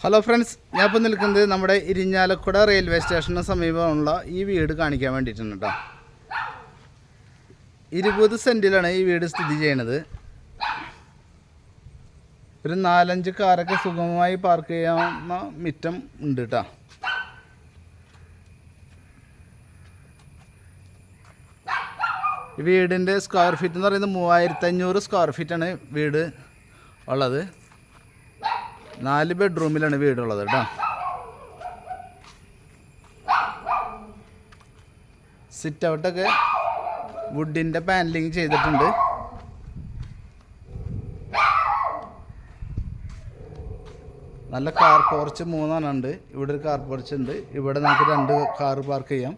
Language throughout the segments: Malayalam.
ഹലോ ഫ്രണ്ട്സ് ഞാൻ ഇപ്പോൾ നിൽക്കുന്നത് നമ്മുടെ ഇരിഞ്ഞാലക്കുട റെയിൽവേ സ്റ്റേഷന് സമീപമുള്ള ഈ വീട് കാണിക്കാൻ വേണ്ടിയിട്ടാണ് കേട്ടോ ഇരുപത് സെന്റിലാണ് ഈ വീട് സ്ഥിതി ചെയ്യണത് ഒരു നാലഞ്ച് കാറൊക്കെ സുഗമമായി പാർക്ക് ചെയ്യാവുന്ന മിറ്റം ഉണ്ട് കേട്ടോ വീടിന്റെ സ്ക്വയർ ഫീറ്റ് എന്ന് പറയുന്നത് മൂവായിരത്തി അഞ്ഞൂറ് സ്ക്വയർ ഫീറ്റാണ് വീട് ഉള്ളത്. നാല് ബെഡ്റൂമിലാണ് വീടുള്ളത് കേട്ടോ. സിറ്റ് ഔട്ടൊക്കെ വുഡിന്റെ പാനലിങ് ചെയ്തിട്ടുണ്ട്. നല്ല കാർ പോർച്ച് മൂന്നെണ്ണം ഉണ്ട്. ഇവിടെ ഒരു കാർ പോർച്ച് ഉണ്ട്. ഇവിടെ നമുക്ക് രണ്ട് കാർ പാർക്ക് ചെയ്യാം.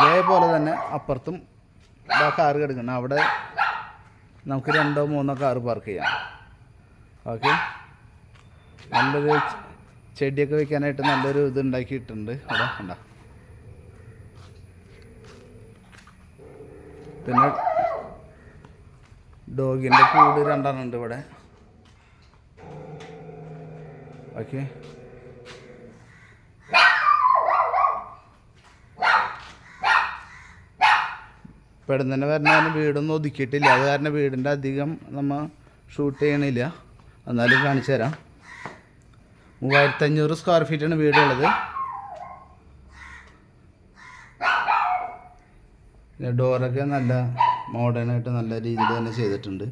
അതേപോലെ തന്നെ അപ്പുറത്തും ആ കാർ കിടക്കണം അവിടെ നമുക്ക് രണ്ടോ മൂന്നോ കാർ പാർക്ക് ചെയ്യാം. ഓക്കെ നല്ലൊരു ചെടിയൊക്കെ വെക്കാനായിട്ട് നല്ലൊരു ഇത് ഉണ്ടാക്കിയിട്ടുണ്ട്. അവിടെ കണ്ട? പിന്നെ ഡോഗിന്റെ കൂട് രണ്ടെണ്ണം ഉണ്ട് ഇവിടെ. ഓക്കെ. പെടുന്ന തന്നെ വരുന്ന വീടൊന്നും ഒതുക്കിയിട്ടില്ല. അത് കാരണം വീടിന്റെ അധികം നമ്മൾ ഷൂട്ട് ചെയ്യണില്ല. എന്നാലും കാണിച്ചു തരാം. മൂവായിരത്തി അഞ്ഞൂറ് സ്ക്വയർ ഫീറ്റാണ് വീടുള്ളത്. പിന്നെ ഡോറൊക്കെ നല്ല മോഡേൺ ആയിട്ട് നല്ല രീതിയിൽ തന്നെ ചെയ്തിട്ടുണ്ട്.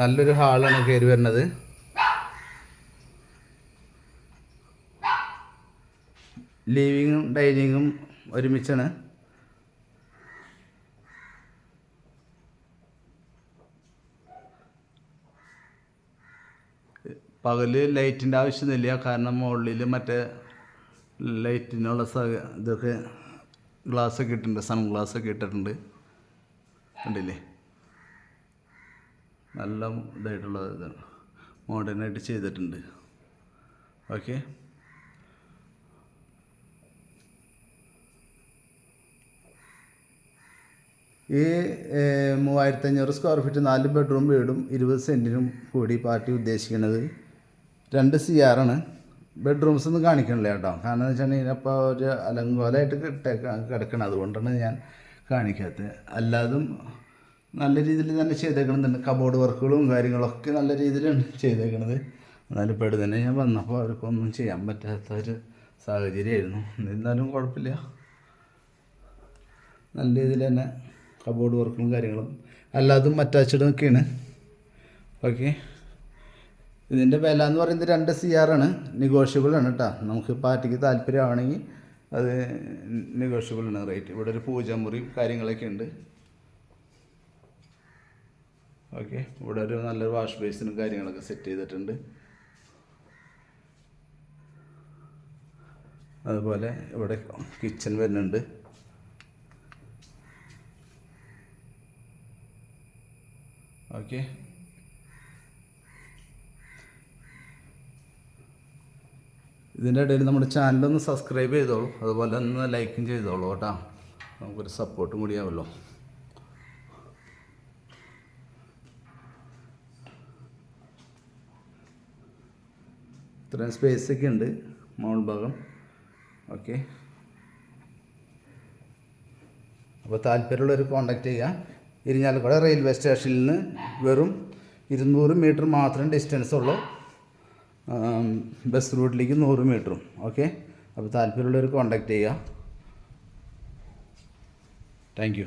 നല്ലൊരു ഹാളാണ് കയറി വരുന്നത്. ലിവിങ്ങും ഡൈനിങ്ങും ഒരുമിച്ചാണ്. പകൽ ലൈറ്റിന്റെ ആവശ്യമൊന്നുമില്ല. കാരണം മുകളിൽ മറ്റേ ലൈറ്റിനുള്ള സ ഇതൊക്കെ ഗ്ലാസ്സൊക്കെ ഇട്ടിട്ടുണ്ട്. സൺ ഗ്ലാസ്സൊക്കെ ഇട്ടിട്ടുണ്ട്. കണ്ടില്ലേ? നല്ല ഇതായിട്ടുള്ള ഇതാണ് മോഡേണായിട്ട് ചെയ്തിട്ടുണ്ട്. ഓക്കെ ഈ ഏഹ്, മൂവായിരത്തി അഞ്ഞൂറ് സ്ക്വയർ ഫീറ്റ് നാല് ബെഡ്റൂം വീടും ഇരുപത് സെന്റിനും കൂടി പാർട്ടി ഉദ്ദേശിക്കുന്നത് രണ്ട് സി ആറാണ് ബെഡ്റൂംസ് ഒന്നും കാണിക്കണില്ല കേട്ടോ. കാരണം എന്ന് വെച്ചിട്ടുണ്ടെങ്കിൽ അപ്പോൾ ഒരു അലങ്കോലമായിട്ട് കിട്ട കിടക്കണം. അതുകൊണ്ടാണ് ഞാൻ കാണിക്കാത്തത്. അല്ലാതും നല്ല രീതിയിൽ തന്നെ ചെയ്തേക്കണമെന്നുണ്ട് കബോർഡ് വർക്കുകളും കാര്യങ്ങളൊക്കെ നല്ല രീതിയിലാണ് ചെയ്തേക്കണത്. എന്നാലും തന്നെ ഞാൻ വന്നപ്പോൾ അവർക്കൊന്നും ചെയ്യാൻ പറ്റാത്ത ഒരു സാഹചര്യമായിരുന്നു. എന്നാലും കുഴപ്പമില്ല. നല്ല രീതിയിൽ തന്നെ കബോർഡ് വർക്കും കാര്യങ്ങളും അല്ലാതും അറ്റാച്ച്ഡ് ഒക്കെയാണ്. ഓക്കെ ഇതിന്റെ വില എന്ന് പറയുന്നത് രണ്ട് സി ആണ്. നെഗോഷ്യബിൾ ആണ് കേട്ടോ നമുക്ക് പാർട്ടിക്ക് താല്പര്യമാണെങ്കിൽ അത് നെഗോഷ്യബിൾ ആണ് റേറ്റ് ഇവിടെ ഒരു പൂജമുറിയും കാര്യങ്ങളൊക്കെ ഉണ്ട്. ഓക്കെ ഇവിടെ ഒരു നല്ലൊരു വാഷ് ബേസിനും കാര്യങ്ങളൊക്കെ സെറ്റ് ചെയ്തിട്ടുണ്ട്. അതുപോലെ ഇവിടെ കിച്ചൺ വരുന്നുണ്ട്. ഓക്കെ ഇതിന്റെ ഇടയിൽ നമ്മുടെ ചാനലൊന്ന് സബ്സ്ക്രൈബ് ചെയ്തോളൂ. അതുപോലെ ഒന്ന് ലൈക്കും ചെയ്തോളൂ കേട്ടോ. നമുക്കൊരു സപ്പോർട്ടും കൂടിയാവല്ലോ ഇത്രയും സ്പേസ് ഒക്കെ ഉണ്ട്. മോൾ ഭാഗം. ഓക്കെ അപ്പോൾ താല്പര്യമുള്ളവർ കോണ്ടാക്ട് ചെയ്യുക ഇരിഞ്ഞാലക്കുട റെയിൽവേ സ്റ്റേഷനിൽ നിന്ന് വെറും ഇരുന്നൂറ് മീറ്റർ മാത്രം ഡിസ്റ്റൻസ് ഉള്ളൂ. ബസ് റൂട്ടിലേക്ക് നൂറ് മീറ്ററും ഓക്കെ അപ്പോൾ താല്പര്യമുള്ളവർ കോൺടാക്റ്റ് ചെയ്യുക. Thank you